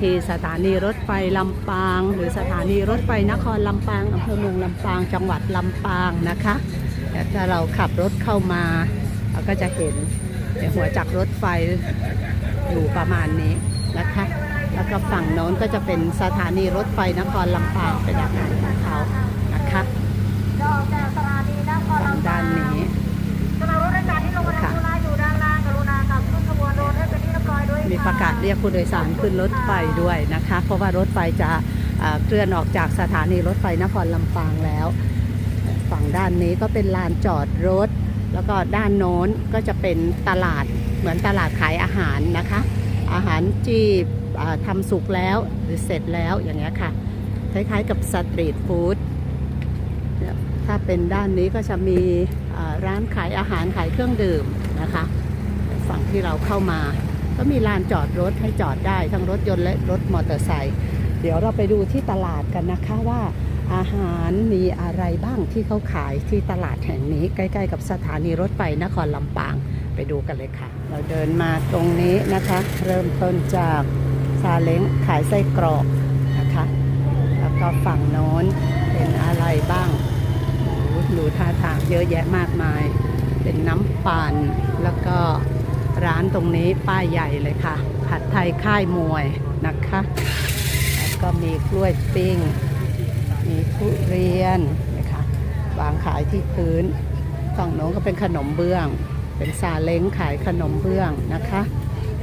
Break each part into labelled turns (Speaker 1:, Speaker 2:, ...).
Speaker 1: ที่สถานีรถไฟลำปาง หรือสถานีรถไฟนครลำปางอำเภอเมืองลำปาง จังหวัดลำปางนะคะแต่ถ้าเราขับรถเข้ามา เราก็จะเห็นหัวจักรรถไฟอยู่ประมาณนี้นะคะ แล้วก็ฝั่งโน้นก็จะเป็นสถานีรถไฟนครลำปางเป็นอาคารของเขา
Speaker 2: รียก
Speaker 1: ผู้โดยสารขึ้นรถไฟด้วยนะคะ เพราะว่ารถไฟจะเคลื่อนออกจากสถานีรถไฟนครลำปางแล้ว ฝั่งด้านนี้ก็เป็นลานจอดรถ แล้วก็ด้านโน้นก็จะเป็นตลาดเหมือนตลาดขายอาหารนะคะ อาหารที่อ่าทำสุกแล้วหรือเสร็จแล้วอย่างเงี้ยค่ะ คล้ายๆกับสตรีทฟู้ดถ้าเป็นด้านนี้ก็จะมีร้านขายอาหารขายเครื่องดื่มนะคะ ฝั่งที่เราเข้ามา ก็มีลานจอดรถให้จอดได้ ทั้งรถยนต์และรถมอเตอร์ไซค์เดี๋ยวเราไปดูที่ตลาดกันนะคะว่าอาหารมีอะไรบ้างที่เขาขายที่ตลาดแห่งนี้ ใกล้ ๆ กับสถานีรถไฟนครลำปางไปดูกันเลยค่ะ เราเดินมาตรงนี้นะคะ เริ่มต้นจากซาเล้งขายไส้กรอกนะคะ แล้วก็ฝั่งโน้นเป็นอะไรบ้างอ้โหดูท่าทางเยอะแยะมากมาย เป็นน้ำปั่นแล้วก็ ร้านตรงนี้ป้ายใหญ่เลยค่ะ ผัดไทยค่ายมวยนะคะแล้วก็มีกล้วยปิ้ง มีทุเรียนนะคะวางขายที่พื้นฝั่งโน้นก็เป็นขนมเบื้อง เป็นซาเล้งขายขนมเบื้องนะคะ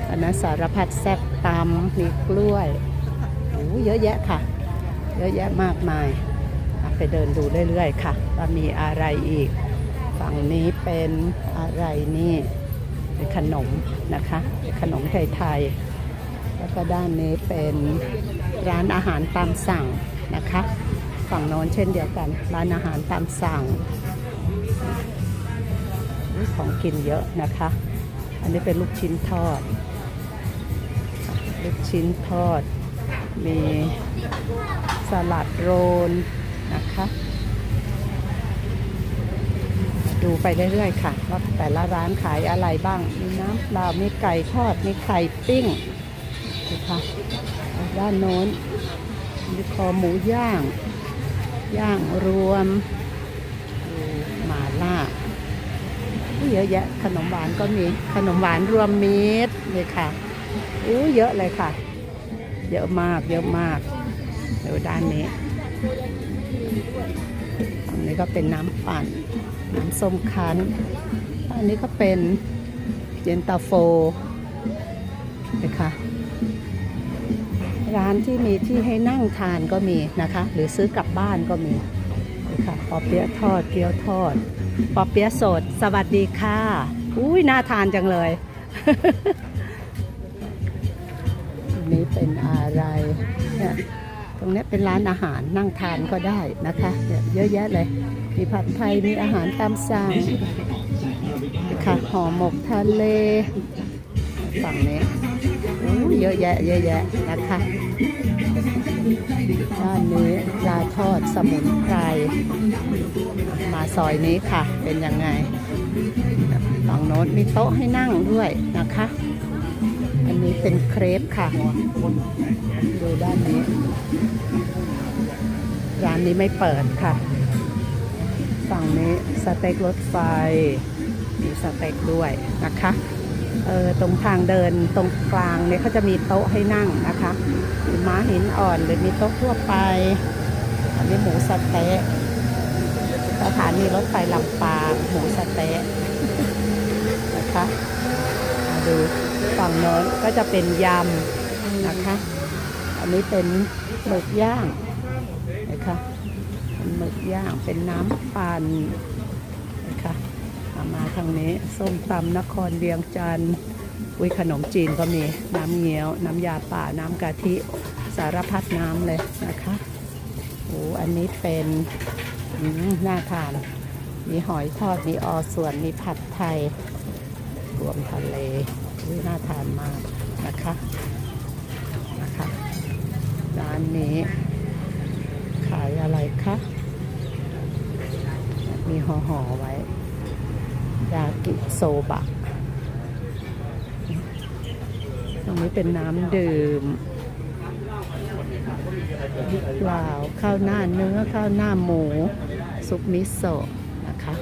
Speaker 1: อันนั้นสารพัดแซ่บตำมีกล้วยโอ้เยอะแยะค่ะ เยอะแยะมากมายไปเดินดูเรื่อยๆค่ะว่ามีอะไรอีก ฝั่งนี้เป็นอะไรนี่ เป็นขนมนะคะ ขนมไทยๆ แล้วก็ด้านนี้เป็นร้านอาหารตามสั่งนะคะ ฝั่งโน้นเช่นเดียวกัน ร้านอาหารตามสั่ง ของกินเยอะนะคะ อันนี้เป็นลูกชิ้นทอด ลูกชิ้นทอด มีสลัดโรลนะคะ ดูไปเรื่อยๆค่ะว่าแต่ละร้านขายอะไรบ้าง มีน้ำเปล่ามีไก่ทอด มีไข่ปิ้งนะคะด้านโน้นมีคอหมูย่าง ย่างรวมหมาล่าอู้เยอะแยะขนมหวานก็มีขนมหวานรวมมิตรเลยค่ะอู้เยอะเลยค่ะ เยอะมากเยอะมากเดี๋ยวด้านนี้ อันนี้ก็เป็นน้ำปั่น น้ำส้มคั้น อันนี้ก็เป็นเย็นตาโฟนะคะร้านที่มีที่ให้นั่งทานก็มีนะคะ หรือซื้อกลับบ้านก็มีนะคะปอเปี๊ยะทอดเกี๊ยวทอดปอเปี๊ยะสด สวัสดีค่ะอุ้ยน่าทานจังเลยอันนี้เป็นอะไรเนี่ย ตรงนี้เป็นร้านอาหารนั่งทานก็ได้นะคะเยอะแยะเลย มีผัดไทยมีอาหารตามสั่งค่ะห่อหมกทะเลฝั่งนี้เยอะแยะเยอะแยะนะคะด้านนี้ปลาทอดสมุนไพรมาซอยนี้ค่ะ เป็นยังไงฝั่งโน้นมีโต๊ะให้นั่งด้วยนะคะ อันนี้เป็นเครปค่ะ ดูด้านนี้ ร้านนี้ไม่เปิดค่ะ ฝั่งนี้สเต็กรถไฟ มีสเต็กด้วยนะคะเออตรงทางเดินตรงกลางเนี่ยเขาจะมีโต๊ะให้นั่งนะคะมีม้าหินอ่อนหรือมีโต๊ะทั่วไป อันนี้หมูสเต๊ะสถานีรถไฟลำปางหมูสเต๊ะนะคะมาดู ฝั่งโน้นก็จะเป็นยำนะคะ อันนี้เป็นหมึกย่างนะคะเป็นหมึกย่างเป็นน้ำปั่นนะคะามาทางนี้ส้มตำนครเวียงจันทร์อุ้ยขนมจีนก็มีน้ำเงี้ยว น้ำยาป่าน้ำกะทิสารพัดน้ำเลยนะคะโอ้อันนี้เป็นน่าทาน มีหอยทอด มีออส่วน มีผัดไทย รวมทะเล ยน่าทานมากนะคะนะคะ ร้านนี้ ขายอะไรคะมีห่อห่อไว้ยากิโซบะ ตรงนี้เป็นน้ำดื่มเปล่าข้าวหน้าเนื้อ ข้าวหน้าหมู ซุปมิโซะนะคะ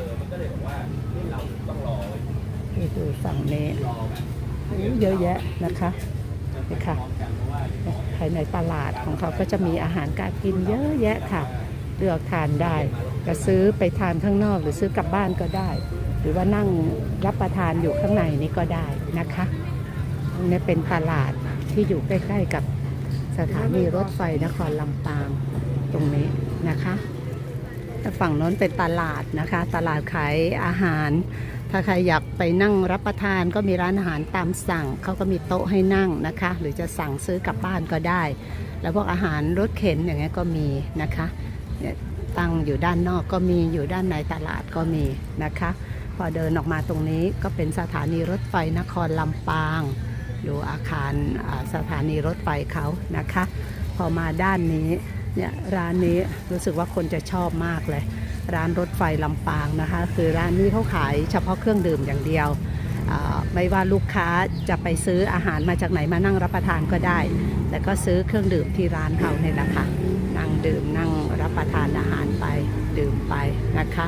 Speaker 1: นี่ดูฝั่งนี้โอ้ เยอะแยะนะคะนี่ค่ะภายในตลาดของเขาก็จะมีอาหารการกินเยอะแยะค่ะ เลือกทานได้จะซื้อไปทานข้างนอกหรือซื้อกลับบ้านก็ได้ หรือว่านั่งรับประทานอยู่ข้างในนี้ก็ได้นะคะนี่เป็นตลาดที่อยู่ใกล้ๆกับสถานีรถไฟนครลำปางตรงนี้นะคะแต่ฝั่งน้นเป็นตลาดนะคะ ตลาดขายอาหาร ถ้าใครอยากไปนั่งรับประทานก็มีร้านอาหารตามสั่ง เขาก็มีโต๊ะให้นั่งนะคะ หรือจะสั่งซื้อกลับบ้านก็ได้ แล้วพวกอาหารรถเข็นอย่างเงี้ยก็มีนะคะเนี่ยตั้งอยู่ด้านนอกก็มีอยู่ด้านในตลาดก็มีนะคะ พอเดินออกมาตรงนี้ก็เป็นสถานีรถไฟนครลำปางอยู่อาคารสถานีรถไฟเขานะคะ พอมาด้านนี้เนี่ยร้านนี้รู้สึกว่าคนจะชอบมากเลย ร้านรถไฟลำปางนะคะ คือร้านนี้เขาขายเฉพาะเครื่องดื่มอย่างเดียว ไม่ว่าลูกค้าจะไปซื้ออาหารมาจากไหนมานั่งรับประทานก็ได้ แต่ก็ซื้อเครื่องดื่มที่ร้านเขาเนี่ยแหละค่ะนั่งดื่มนั่งรับประทานอาหารไปดื่มไปนะคะ